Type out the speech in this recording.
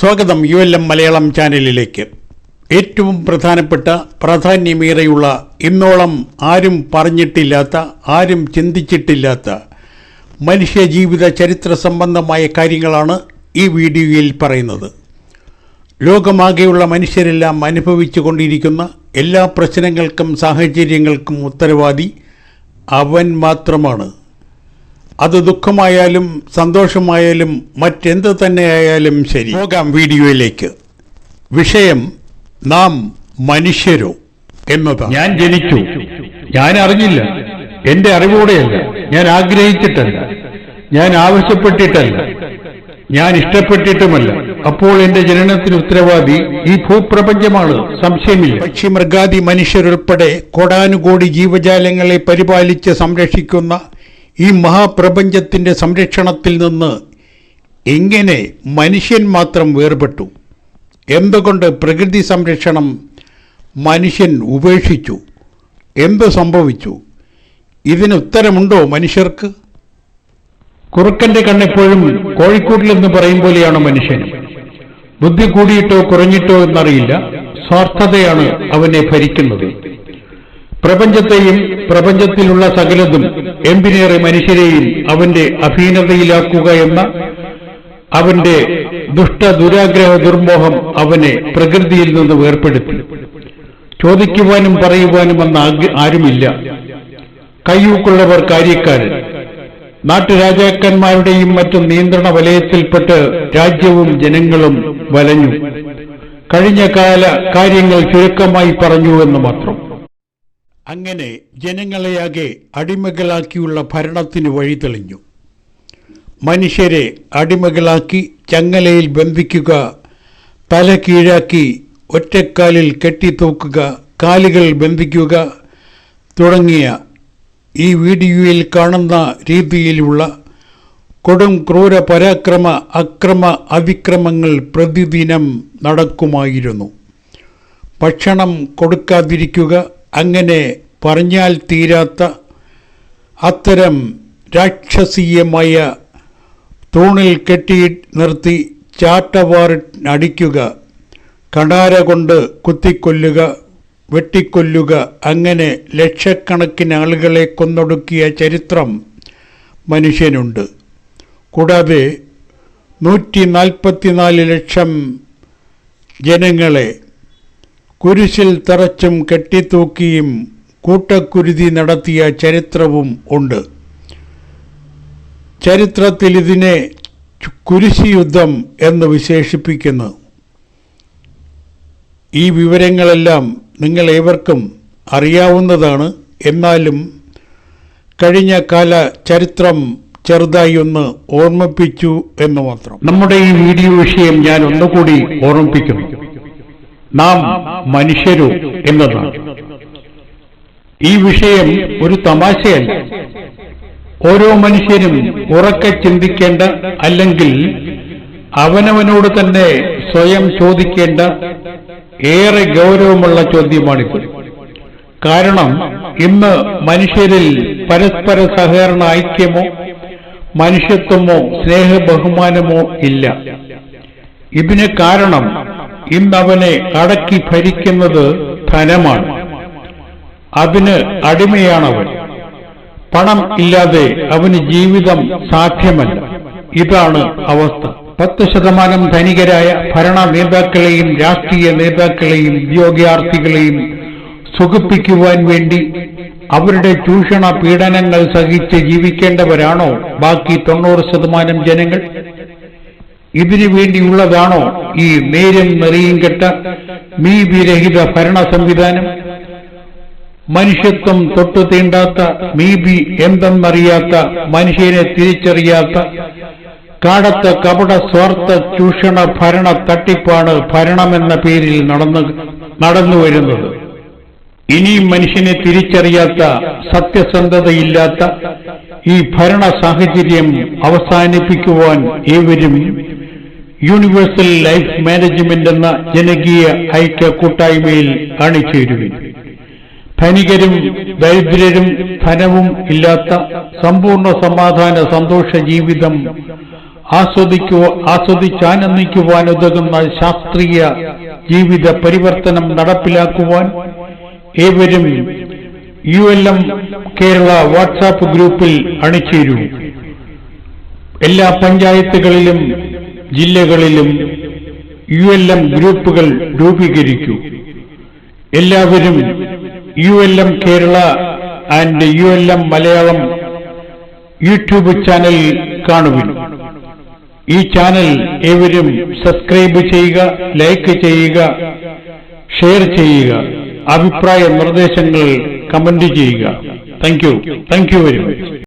സ്വാഗതം U L M Malayalam ചാനലിലേക്ക്. ഏറ്റവും പ്രധാനപ്പെട്ട പ്രാധാന്യമേറെയുള്ള ഇന്നോളം ആരും പറഞ്ഞിട്ടില്ലാത്ത ആരും ചിന്തിച്ചിട്ടില്ലാത്ത മനുഷ്യ ജീവിത ചരിത്ര സംബന്ധമായ കാര്യങ്ങളാണ് ഈ വീഡിയോയിൽ പറയുന്നത്. ലോകമാകെയുള്ള മനുഷ്യരെല്ലാം അനുഭവിച്ചു കൊണ്ടിരിക്കുന്ന എല്ലാ പ്രശ്നങ്ങൾക്കും സാഹചര്യങ്ങൾക്കും ഉത്തരവാദി അവൻ മാത്രമാണ്. അത് ദുഃഖമായാലും സന്തോഷമായാലും മറ്റെന്ത് തന്നെയായാലും ശരി. പോകാം വീഡിയോയിലേക്ക്. വിഷയം നാം മനുഷ്യരോ എന്നതാണ് ഞാൻ ജനിച്ചു. ഞാൻ അറിഞ്ഞില്ല. എന്റെ അറിവോടെയല്ല. ഞാൻ ആഗ്രഹിച്ചിട്ടല്ല. ഞാൻ ആവശ്യപ്പെട്ടിട്ടല്ല. ഞാൻ ഇഷ്ടപ്പെട്ടിട്ടുമല്ല. അപ്പോൾ എന്റെ ജനനത്തിന് ഉത്തരവാദി ഈ ഭൂപ്രപഞ്ചമാണ്. സംശയമില്ല. പക്ഷി മൃഗാദി മനുഷ്യരുൾപ്പെടെ കോടാനുകോടി ജീവജാലങ്ങളെ പരിപാലിച്ച് സംരക്ഷിക്കുന്ന ഈ മഹാപ്രപഞ്ചത്തിന്റെ സംരക്ഷണത്തിൽ നിന്ന് എങ്ങനെ മനുഷ്യൻ മാത്രം വേർപെട്ടു? എന്തുകൊണ്ട് പ്രകൃതി സംരക്ഷണം മനുഷ്യൻ ഉപേക്ഷിച്ചു? എന്ത് സംഭവിച്ചു? ഇതിന് ഉത്തരമുണ്ടോ മനുഷ്യർക്ക്? കുറുക്കന്റെ കണ്ണെപ്പോഴും കോഴിക്കോട്ടിലെന്ന് പറയും പോലെയാണ് മനുഷ്യൻ. ബുദ്ധി കൂടിയിട്ടോ കുറഞ്ഞിട്ടോ എന്നറിയില്ല. സ്വാർത്ഥതയാണ് അവനെ ഭരിക്കുന്നത്. പ്രപഞ്ചത്തെയും പ്രപഞ്ചത്തിലുള്ള സകലതും എന്തിനേറെ മനുഷ്യരെയും അവന്റെ അധീനതയിലാക്കുക എന്ന അവന്റെ ദുഷ്ട ദുരാഗ്രഹ ദുർമോഹം അവനെ പ്രകൃതിയിൽ നിന്ന് വേർപ്പെടുത്തി. ചോദിക്കുവാനും പറയുവാനും അന്ന് ആരുമില്ല. കയ്യൂക്കുള്ളവർ കാര്യക്കാരൻ നാട്ടുരാജാക്കന്മാരുടെയും മറ്റും നിയന്ത്രണ വലയത്തിൽപ്പെട്ട് രാജ്യവും ജനങ്ങളും വലഞ്ഞു. കഴിഞ്ഞ കാല കാര്യങ്ങൾ ചുരുക്കമായി പറഞ്ഞു എന്ന് മാത്രം. അങ്ങനെ ജനങ്ങളെയാകെ അടിമകളാക്കിയുള്ള ഭരണത്തിന് വഴി തെളിഞ്ഞു. മനുഷ്യരെ അടിമകളാക്കി ചങ്ങലയിൽ ബന്ധിക്കുക തല കീഴാക്കി ഒറ്റക്കാലിൽ കെട്ടിത്തൂക്കുക കാലുകൾ ബന്ധിക്കുക തുടങ്ങിയ ഈ വീഡിയോയിൽ കാണുന്ന രീതിയിലുള്ള കൊടും ക്രൂര പരാക്രമ അക്രമ അതിക്രമങ്ങൾ പ്രതിദിനം നടക്കുമായിരുന്നു. ഭക്ഷണം കൊടുക്കാതിരിക്കുക അങ്ങനെ പറഞ്ഞാൽ തീരാത്ത അത്തരം രാക്ഷസീയമായ തൂണിൽ കെട്ടി നിർത്തി ചാട്ടവാർ അടിക്കുക കടാര കൊണ്ട് കുത്തിക്കൊല്ലുക വെട്ടിക്കൊല്ലുക അങ്ങനെ ലക്ഷക്കണക്കിന് ആളുകളെ കൊന്നൊടുക്കിയ ചരിത്രം മനുഷ്യനുണ്ട്. കൂടാതെ നൂറ്റി നാൽപ്പത്തിനാല് ലക്ഷം ജനങ്ങളെ കുരിശിൽ തറച്ചും കെട്ടിത്തൂക്കിയും കൂട്ടക്കുരുതി നടത്തിയ ചരിത്രവും ഉണ്ട്. ചരിത്രത്തിൽ ഇതിനെ കുരിശിയുദ്ധം കുരിശി യുദ്ധം എന്ന് വിശേഷിപ്പിക്കുന്നു. ഈ വിവരങ്ങളെല്ലാം നിങ്ങൾ ഏവർക്കും അറിയാവുന്നതാണ്. എന്നാലും കഴിഞ്ഞ കാല ചരിത്രം ചെറുതായി ഒന്ന് ഓർമ്മിപ്പിച്ചു എന്ന് മാത്രം. നമ്മുടെ ഈ വീഡിയോ വിഷയം ഞാൻ ഒന്നുകൂടി ഓർമ്മിപ്പിക്കുന്നു. നാം മനുഷ്യരോ എന്നതാണ്. ഈ വിഷയം ഒരു തമാശയല്ല. ഓരോ മനുഷ്യരും ഉറക്കെ ചിന്തിക്കേണ്ട അല്ലെങ്കിൽ അവനവനോട് തന്നെ സ്വയം ചോദിക്കേണ്ട ഏറെ ഗൗരവമുള്ള ചോദ്യമാണിത്. കാരണം ഇന്ന് മനുഷ്യരിൽ പരസ്പര സഹകരണ ഐക്യമോ മനുഷ്യത്വമോ സ്നേഹ ബഹുമാനമോ ഇല്ല. ഇതിന് കാരണം ഇന്നവനെ അടക്കി ഭരിക്കുന്നത് ധനമാണ്. അതിന് അടിമയാണവൻ. പണം ഇല്ലാതെ അവന് ജീവിതം സാധ്യമല്ല. ഇതാണ് അവസ്ഥ. പത്ത് ശതമാനം ധനികരായ ഭരണ നേതാക്കളെയും രാഷ്ട്രീയ നേതാക്കളെയും ഉദ്യോഗാർത്ഥികളെയും സുഖിപ്പിക്കുവാൻ വേണ്ടി അവരുടെ ചൂഷണ പീഡനങ്ങൾ സഹിച്ച് ജീവിക്കേണ്ടവരാണോ? ബാക്കി തൊണ്ണൂറ് ശതമാനം ജനങ്ങൾ ഇതിനു വേണ്ടിയുള്ളതാണോ ഈ നേരം നിറയും കെട്ട മീപിരഹിത ഭരണ സംവിധാനം? മനുഷ്യത്വം തൊട്ടു തീണ്ടാത്ത നീതി എന്തെന്നറിയാത്ത മനുഷ്യനെ തിരിച്ചറിയാത്ത കാടത്ത കപട സ്വാർത്ഥ ചൂഷണ ഭരണ തട്ടിപ്പാണ് ഭരണമെന്ന പേരിൽ നടന്നു നടന്നു വരുന്നത് ഇനിയും മനുഷ്യനെ തിരിച്ചറിയാത്ത സത്യസന്ധതയില്ലാത്ത ഈ ഭരണ സാഹചര്യം അവസാനിപ്പിക്കുവാൻ ഏവരും യൂണിവേഴ്സൽ ലൈഫ് മാനേജ്മെന്റ് എന്ന ജനകീയ ഐക്യ കൂട്ടായ്മയിൽ അണിചേരുവിൻ ധനികരും ദരിദ്രരും ധനവും ഇല്ലാത്ത സമ്പൂർണ സമാധാന സന്തോഷ ജീവിതം ആസ്വദിക്കുക ആസ്വദിച്ചാനന്ദിക്കുവാൻ ഉതകുന്ന ശാസ്ത്രീയ ജീവിത പരിവർത്തനം നടപ്പിലാക്കുവാൻ ഏവരും U L M Kerala WhatsApp ഗ്രൂപ്പിൽ അണിചേരൂ. എല്ലാ പഞ്ചായത്തുകളിലും ജില്ലകളിലും യു എൽ എം ഗ്രൂപ്പുകൾ രൂപീകരിക്കൂ. എല്ലാവരും U L M Kerala and U L M Malayalam YouTube channel കാണുവിൻ. ഈ ചാനൽ ഏവരും സബ്സ്ക്രൈബ് ചെയ്യുക ലൈക്ക് ചെയ്യുക ഷെയർ ചെയ്യുക അഭിപ്രായ നിർദ്ദേശങ്ങൾ കമന്റ് ചെയ്യുക. Thank you. Thank you very much.